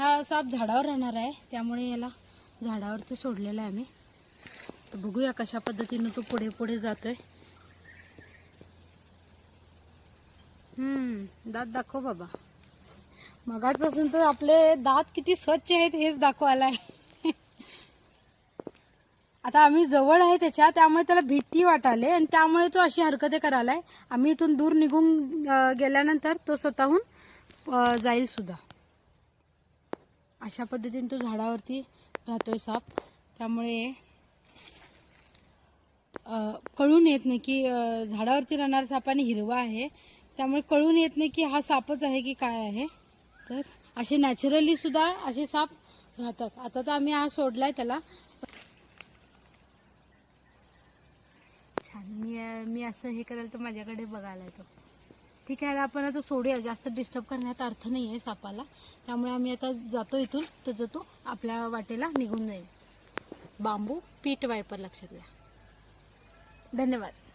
हा साप झाडावर राहणार आहे त्यामुळे याला झाडावरती सोडलेला आहे आम्ही. तर बघूया कशा पद्धतीनं तो पुढे पुढे जातोय. हम्म दात दाखव बाबा. मगाचपासून तर आपले दात किती स्वच्छ आहेत हेच दाखवायला आहे आता आम्ही जवळ आहे त्याच्या त्यामुळे त्याला भीती वाटाले आणि त्यामुळे तो अशी हरकते करायलाय. आम्ही इथून दूर निघून गेल्यानंतर तो स्वतःहून जाईल सुद्धा. अशा पद्धतीने तो झाडावरती राहतोय साप. त्यामुळे कळून येत नाही की झाडावरती राहणारा साप आणि हिरवा आहे. त्यामुळे कळून येत नाही की हा सापच आहे की काय आहे. तर असे नॅचरली सुद्धा असे साप राहतात. आता तर आम्ही हा सोडलाय त्याला. छान. मी मी असं हे करेल तर माझ्याकडे बघायला येतो. ठीक आहे आपण आता सोडूया जास्त डिस्टर्ब करण्यात अर्थ नाही आहे सापाला. त्यामुळे आम्ही आता जातो इथून तर तो आपल्या वाटेला निघून जाईल. बांबू पीठ वायपर लक्षात घ्या. धन्यवाद.